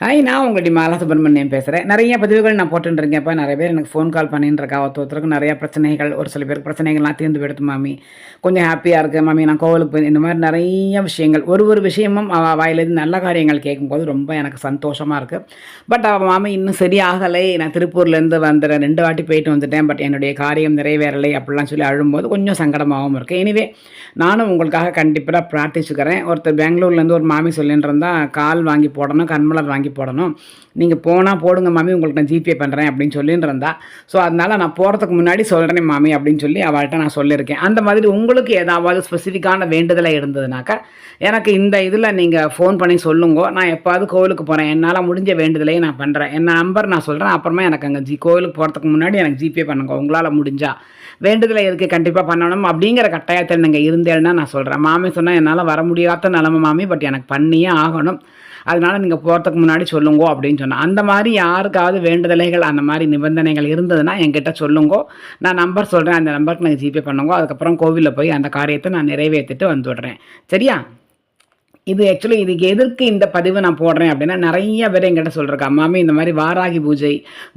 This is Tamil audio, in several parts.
ஹாய் நான் உங்களுடைய மாலா சுப்பிரமணியம் பேசுகிறேன் நிறைய பதிவுகள் நான் போட்டுருக்கேன்ப்பா நிறைய பேர் எனக்கு ஃபோன் கால் பண்ணிட்டுருக்கா ஒருத்தருக்கு நிறைய பிரச்சனைகள் ஒரு சில பேருக்கு பிரச்சனைகள்லாம் தீர்ந்து போயிடுது மாமி. கொஞ்சம் ஹாப்பியாக இருக்குது மாமி. நான் கோவிலுக்கு போய் இந்த மாதிரி நிறைய விஷயங்கள் ஒரு ஒரு விஷயமும் அவள் வாயிலேருந்து நல்ல காரியங்கள் கேட்கும்போது ரொம்ப எனக்கு சந்தோஷமாக இருக்குது பட் அவள் மாமி இன்னும் சரியாகலை. நான் திருப்பூர்லேருந்து வந்துடுறேன் ரெண்டு வாட்டி போயிட்டு வந்துட்டேன். பட் என்னுடைய காரியம் நிறைவேறலை அப்படிலாம் சொல்லி அழும்போது கொஞ்சம் சங்கடமாகவும் இருக்குது எனிவே நானும் உங்களுக்காக கண்டிப்பாக பிரார்த்திச்சுக்கிறேன். ஒருத்தர் பெங்களூர்லேருந்து ஒரு மாமி சொல்லிட்டு இருந்தால் கால் வாங்கி போடணும் கண்மலர் வாங்கி போடணும். நீங்கள் போனால் போடுங்க மாமி உங்களுக்கு நான் ஜிபே பண்ணுறேன் அப்படின்னு சொல்லிட்டு இருந்தா ஸோ அதனால் நான் போகிறதுக்கு முன்னாடி சொல்கிறேன் மாமி அப்படின்னு சொல்லி அவள்கிட்ட நான் சொல்லியிருக்கேன். அந்த மாதிரி உங்களுக்கு ஏதாவது ஸ்பெசிஃபிக்கான வேண்டுதலை இருந்ததுனாக்கா எனக்கு இந்த இதில் நீங்கள் ஃபோன் பண்ணி சொல்லுங்க. நான் எப்போது கோவிலுக்கு போகிறேன் என்னால் முடிஞ்ச வேண்டுதலையும் நான் பண்ணுறேன் என் நம்பர் நான் சொல்கிறேன் அப்புறமா எனக்கு அங்கே ஜி கோவிலுக்கு போகிறதுக்கு முன்னாடி எனக்கு ஜிபே பண்ணுங்க. உங்களால் முடிஞ்சால் வேண்டுதலை இருக்குது கண்டிப்பாக பண்ணணும் அப்படிங்கிற கட்டாயத்தில் நீங்கள் இருந்தேன்னா நான் சொல்கிறேன் மாமி சொன்னால் என்னால் வர முடியாத நிலமை மாமி பட் எனக்கு பண்ணியே ஆகணும். அதனால் நீங்கள் போகிறதுக்கு முன்னாடி சொல்லுங்கோ அப்படின்னு சொன்னேன் அந்த மாதிரி யாருக்காவது வேண்டுதலைகள் அந்த மாதிரி நிபந்தனைகள் இருந்ததுன்னா என்கிட்ட சொல்லுங்கோ. நான் நம்பர் சொல்கிறேன் அந்த நம்பருக்கு நீங்கள் ஜிபே பண்ணுங்க. அதுக்கப்புறம் கோவிலில் போய் அந்த காரியத்தை நான் நிறைவேற்றிட்டு வந்துவிடுறேன் சரியா? இது ஆக்சுவலி இதுக்கு எதற்கு இந்த பதிவு நான் போடுறேன் அப்படின்னா நிறைய பேர் எங்கிட்ட சொல்கிறக்கா மாமி இந்த மாதிரி வாராகி பூஜை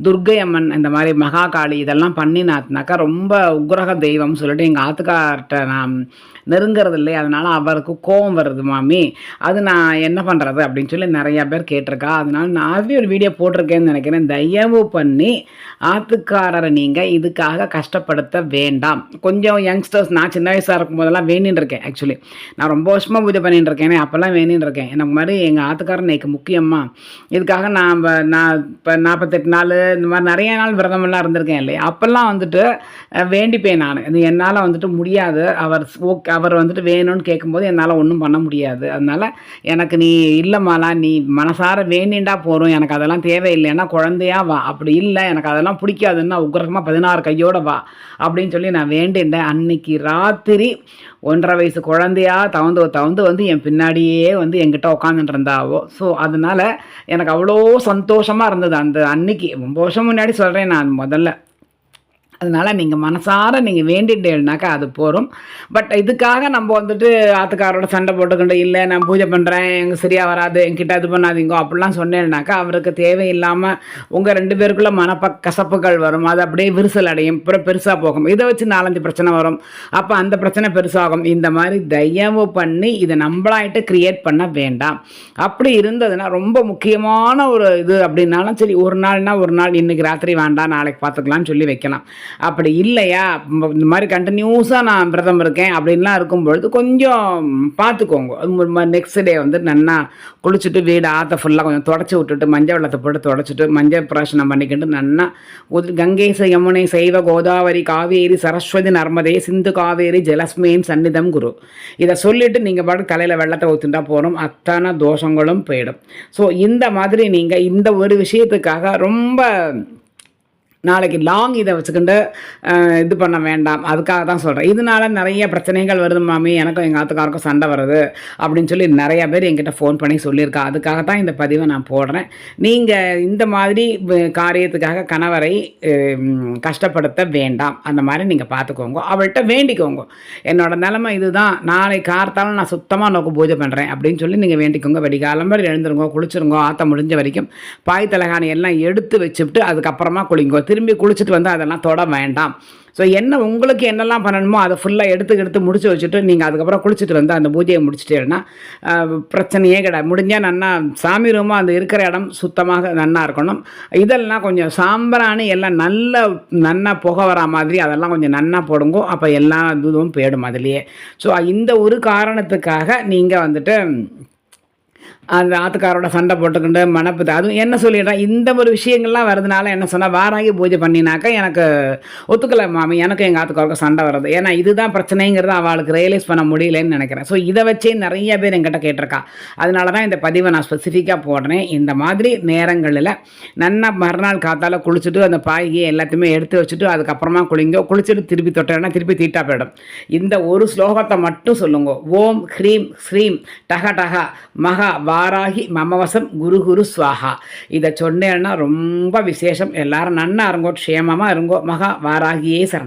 துர்கை அம்மன் இந்த மாதிரி மகாகாளி இதெல்லாம் பண்ணினாத்னாக்கா ரொம்ப உக்ரக தெய்வம் சொல்லிட்டு எங்கள் ஆத்துக்கார்ட்ட நான் நெருங்கிறது இல்லை அதனால் அவருக்கு கோபம் வருது மாமி. அது நான் என்ன பண்ணுறது அப்படின்னு சொல்லி நிறையா பேர் கேட்டிருக்கா. அதனால நான் அதுவே ஒரு வீடியோ போட்டிருக்கேன்னு நினைக்கிறேன். தயவு பண்ணி ஆத்துக்காரரை நீங்கள் இதுக்காக கஷ்டப்படுத்த வேண்டாம். கொஞ்சம் யங்ஸ்டர்ஸ் நான் சின்ன வயசாக இருக்கும் போதெல்லாம் வேணின்னு இருக்கேன் ஆக்சுவலி நான் ரொம்ப வருஷமாக பூஜை பண்ணிட்டு இருக்கேன் அப்போல்லாம் வேணின்னு இருக்கேன் எனக்கு மாதிரி எங்கள் ஆத்துக்காரன் எனக்கு முக்கியமாக இதுக்காக நான் நான் இப்போ நாற்பத்தெட்டு நாள் இந்த மாதிரி நிறைய நாள் விரதமெல்லாம் இருந்திருக்கேன் இல்லையா? அப்போல்லாம் வந்துட்டு வேண்டிப்பேன் நான். இது என்னால் வந்துட்டு முடியாது. அவர் ஓகே அவர் வந்துட்டு வேணும்னு கேட்கும்போது என்னால் ஒன்றும் பண்ண முடியாது. அதனால் எனக்கு நீ இல்லைம்மாலா நீ மனசார வேண்டிண்டா போகிறோம் எனக்கு அதெல்லாம் தேவையில்லைன்னா குழந்தையா வா. அப்படி இல்லை எனக்கு அதெல்லாம் பிடிக்காதுன்னா உக்ரகமாக பதினாறு கையோட வா. அப்படின்னு சொல்லி நான் வேண்டிண்டேன். அன்னைக்கு ராத்திரி ஒன்றரை வயசு குழந்தையா தவந்து தவந்து வந்து என் பின்னாடி அப்படியே வந்து எங்கிட்ட உட்காந்துட்டு இருந்தாவோ ஸோ அதனால எனக்கு அவ்வளோ சந்தோஷமாக இருந்தது. அந்த அன்னைக்கு ரொம்ப வருஷம் முன்னாடி சொல்கிறேன் நான் முதல்ல. அதனால் நீங்கள் மனசார நீங்கள் வேண்டிட்டேனாக்கா அது போகும் பட் இதுக்காக நம்ம வந்துட்டு ஆத்துக்காரோட சண்டை போட்டுக்கிட்டு இல்லை நான் பூஜை பண்ணுறேன் எங்கள் சரியாக வராது என்கிட்ட இது பண்ணாதீங்க அப்படிலாம் சொன்னேன்னாக்கா அவருக்கு தேவையில்லாமல் உங்கள் ரெண்டு பேருக்குள்ளே மனப்ப கசப்புகள் வரும். அது அப்படியே விரிசல் அடையும். அப்புறம் பெருசாக போகும். இதை வச்சு நாலஞ்சு பிரச்சனை வரும். அப்போ அந்த பிரச்சனை பெருசாகும். இந்த மாதிரி தயவு பண்ணி இதை நம்மளாயிட்டு க்ரியேட் பண்ண வேண்டாம். அப்படி இருந்ததுன்னா ரொம்ப முக்கியமான ஒரு இது அப்படின்னாலும் சரி ஒரு நாள்னா ஒரு நாள் இன்றைக்கி ராத்திரி வேண்டாம் நாளைக்கு பார்த்துக்கலாம்னு சொல்லி வைக்கலாம். அப்படி இல்லையா? இந்த மாதிரி கண்டினியூஸாக நான் விரதம் இருக்கேன் அப்படின்லாம் இருக்கும்பொழுது கொஞ்சம் பார்த்துக்கோங்க. நெக்ஸ்ட் டே வந்து நன்னா குளிச்சுட்டு வீடு ஆற்ற ஃபுல்லாக கொஞ்சம் தொடச்சி விட்டுட்டு மஞ்சள் வெள்ளத்தை போட்டு தொடச்சிட்டு மஞ்சள் பிரசனம் பண்ணிக்கிட்டு நல்லா கங்கை யமுனை சைவ கோதாவரி காவேரி சரஸ்வதி நர்மதே சிந்து காவேரி ஜலஸ்மேன் சன்னிதம் குரு. இதை சொல்லிவிட்டு நீங்கள் பாட்டு தலையில் வெள்ளத்தை ஊற்றிட்டா போகிறோம் அத்தனை தோஷங்களும் போயிடும். ஸோ இந்த மாதிரி நீங்கள் இந்த ஒரு விஷயத்துக்காக ரொம்ப நாளைக்கு லாங் இதை வச்சுக்கிட்டு இது பண்ண வேண்டாம். அதுக்காக தான் சொல்கிறேன் இதனால நிறைய பிரச்சனைகள் வருது மாமி. எனக்கும் எங்கள் ஆத்துக்காருக்கும் சண்டை வருது அப்படின்னு சொல்லி நிறைய பேர் என்கிட்ட ஃபோன் பண்ணி சொல்லியிருக்கா. அதுக்காக தான் இந்த பதிவை நான் போடுறேன். நீங்கள் இந்த மாதிரி காரியத்துக்காக கணவரை கஷ்டப்படுத்த வேண்டாம். அந்த மாதிரி நீங்கள் பார்த்துக்கோங்க அவள்கிட்ட வேண்டிக்கோங்க. என்னோட நிலமை இதுதான். நாளை கார்த்தாலும் நான் சுத்தமாக நோக்கு பூஜை பண்ணுறேன் அப்படின்னு சொல்லி நீங்கள் வேண்டிக்கோங்க. வெடிகாலம்பர் எழுந்துருங்க குளிச்சிருங்கோ ஆற்ற முடிஞ்ச வரைக்கும் பாய் தலகாணி எல்லாம் எடுத்து வச்சுட்டு அதுக்கப்புறமா குளிங்கோ. திரும்பி குளிச்சுட்டு வந்து அதெல்லாம் தொட வேண்டாம். ஸோ என்ன உங்களுக்கு என்னெல்லாம் பண்ணணுமோ அதை ஃபுல்லாக எடுத்து எடுத்து முடிச்சு வச்சுட்டு நீங்கள் அதுக்கப்புறம் குளிச்சுட்டு வந்து அந்த பூஜையை முடிச்சிட்டேன்னா பிரச்சனையே கிடையாது. முடிஞ்சால் நன்னா சாமி ரூமாக அந்த இருக்கிற இடம் சுத்தமாக நல்லா இருக்கணும். இதெல்லாம் கொஞ்சம் சாம்பிராணி எல்லாம் நல்ல நன்னா புகை வரா மாதிரி அதெல்லாம் கொஞ்சம் நன்னா போடுங்கோ அப்போ எல்லா இதுவும் போயிடும் அதுலேயே. ஸோ இந்த ஒரு காரணத்துக்காக நீங்கள் வந்துட்டு அந்த ஆத்துக்காரோட சண்டை போட்டுக்கிண்டு மனப்பு அதுவும் என்ன சொல்லிடுறேன் இந்த ஒரு விஷயங்கள்லாம் வரதுனால என்ன சொன்னால் வாராகி பூஜை பண்ணினாக்கா எனக்கு ஒத்துக்கலை மாமி எனக்கு எங்கள் ஆத்துக்காருக்கும் சண்டை வருது ஏன்னா இதுதான் பிரச்சனைங்கிறத அவளுக்கு ரியலைஸ் பண்ண முடியலன்னு நினைக்கிறேன். ஸோ இதை வச்சே நிறைய பேர் என்கிட்ட கேட்டிருக்கா. அதனால தான் இந்த பதிவை நான் ஸ்பெசிஃபிக்காக போடுறேன். இந்த மாதிரி நேரங்களில் நன்னா மறுநாள் காத்தால் குளிச்சுட்டு அந்த பாய்கி எல்லாத்தையுமே எடுத்து வச்சுட்டு அதுக்கப்புறமா குளிங்கோ குளிச்சுட்டு திருப்பி தொட்டேன்னா திருப்பி தீட்டா போயிடும். இந்த ஒரு ஸ்லோகத்தை மட்டும் சொல்லுங்க. ஓம் ஹ்ரீம் ஸ்ரீம் டக டக மகா வாராகி மமவசம் குரு குரு ஸ்வாஹா. இதை சொன்னேன்னா ரொம்ப விசேஷம். எல்லாரும் நன்னா இருங்கோ க்ஷேமமாக இருங்கோ. மகா வாராகியே சரணம்.